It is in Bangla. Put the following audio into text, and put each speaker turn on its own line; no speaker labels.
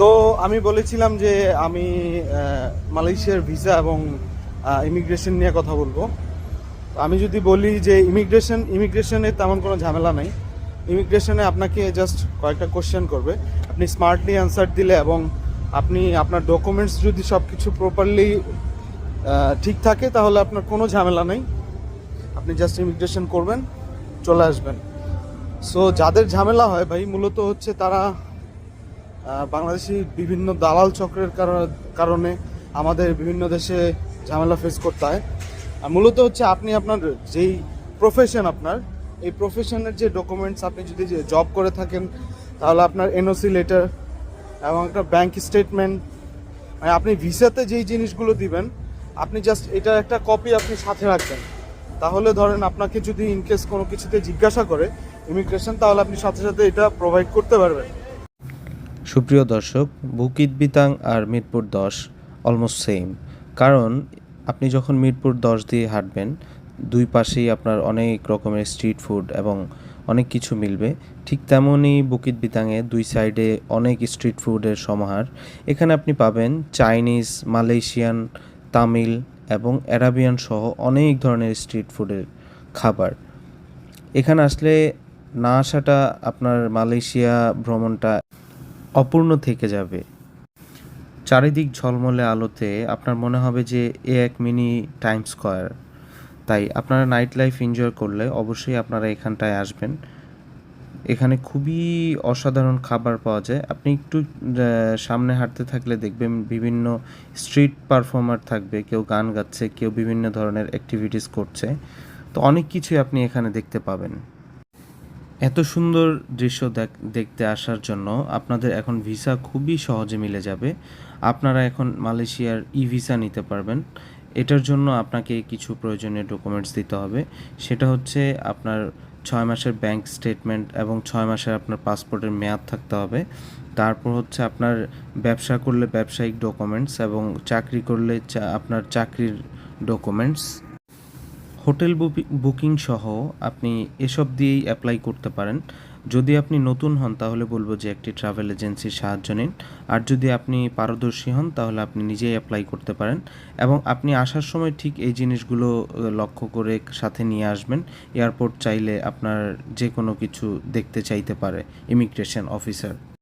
তো আমি বলেছিলাম যে আমি মালয়েশিয়ার ভিসা এবং ইমিগ্রেশন নিয়ে কথা বলব। আমি যদি বলি যে ইমিগ্রেশন ইমিগ্রেশনে তেমন কোনো ঝামেলা নাই। ইমিগ্রেশনে আপনাকে জাস্ট কয়েকটা কোশ্চেন করবে। আপনি স্মার্টলি অ্যান্সার দিলে এবং আপনি আপনার ডকুমেন্টস যদি সব কিছু প্রপারলি ঠিক থাকে, তাহলে আপনার কোনো ঝামেলা নেই। আপনি জাস্ট ইমিগ্রেশন করবেন, চলে আসবেন। সো যাদের ঝামেলা হয় ভাই, মূলত হচ্ছে তারা বাংলাদেশি বিভিন্ন দালাল চক্রের কার- কারণে আমাদের বিভিন্ন দেশে ঝামেলা ফেস করতে হয়। আর মূলত হচ্ছে আপনি আপনার যেই প্রফেশন আপনার, এই প্রফেশনের যে ডকুমেন্টস আপনি যদি জব করে থাকেন, তাহলে আপনার এনওসি লেটার এবং একটা ব্যাংক স্টেটমেন্ট মানে আপনি ভিসাতে যেই জিনিসগুলো দিবেন, আপনি জাস্ট এটার একটা কপি আপনি সাথে রাখবেন। তাহলে ধরেন আপনাকে যদি ইনকেস কোনো কিছুতে জিজ্ঞাসা করে ইমিগ্রেশন তাহলে আপনি সাথে সাথে এটা প্রোভাইড করতে পারবেন।
সুপ্রিয় দর্শক, বুকিত বিতাং আর মিরপুর দশ অলমোস্ট সেম কারণ আপনি যখন মিরপুর দশ দিয়ে হাঁটবেন, দুই পাশেই আপনার অনেক রকমের স্ট্রিট ফুড এবং অনেক কিছু মিলবে। ঠিক তেমনই বুকিত বিতাংয়ে দুই সাইডে অনেক স্ট্রিট ফুডের সমাহার। এখানে আপনি পাবেন চাইনিজ, মালয়েশিয়ান, তামিল এবং অ্যারাবিয়ান সহ অনেক ধরনের স্ট্রিট ফুডের খাবার। এখানে আসলে না আসাটা আপনার মালয়েশিয়া ভ্রমণটা অপূর্ণ থেকে যাবে। চারিদিক ঝলমলে আলোতে আপনার মনে হবে যে এ এক মিনি টাইম স্কোয়ার। তাই আপনারা নাইট লাইফ এনজয় করলে অবশ্যই আপনারা এখানটায় আসবেন। এখানে খুবই অসাধারণ খাবার পাওয়া যায়। আপনি একটু সামনে হাঁটতে থাকলে দেখবেন বিভিন্ন স্ট্রিট পারফর্মার থাকবে, কেউ গান গাচ্ছে, কেউ বিভিন্ন ধরনের অ্যাক্টিভিটিস করছে। তো অনেক কিছুই আপনি এখানে দেখতে পাবেন। এত সুন্দর দৃশ্য দেখ- দেখতে আসার জন্য আপনাদের এখন ভিসা খুবই সহজে মিলে যাবে। আপনারা এখন মালয়েশিয়ার ই ভিসা নিতে পারবেন। এটার জন্য আপনাকে কিছু প্রয়োজনীয় ডকুমেন্টস দিতে হবে। সেটা হচ্ছে আপনার ছয় মাসের ব্যাংক স্টেটমেন্ট এবং ছয় মাসের আপনার পাসপোর্টের মেয়াদ থাকতে হবে। তারপর হচ্ছে আপনার ব্যবসা করলে ব্যবসায়িক ডকুমেন্টস এবং চাকরি করলে আপনার চাকরির ডকুমেন্টস হোটেল বুকিং সহ আপনি এসব দিয়েই অ্যাপ্লাই করতে পারেন। যদি আপনি নতুন হন, তাহলে বলব যে একটি ট্রাভেল এজেন্সির সাহায্য নিন। আর যদি আপনি পারদর্শী হন, তাহলে আপনি নিজেই অ্যাপ্লাই করতে পারেন। এবং আপনি আসার সময় ঠিক এই জিনিসগুলো লক্ষ্য করে সাথে নিয়ে আসবেন। এয়ারপোর্ট চাইলে আপনার যে কোনো কিছু দেখতে চাইতে পারে, ইমিগ্রেশন অফিসার।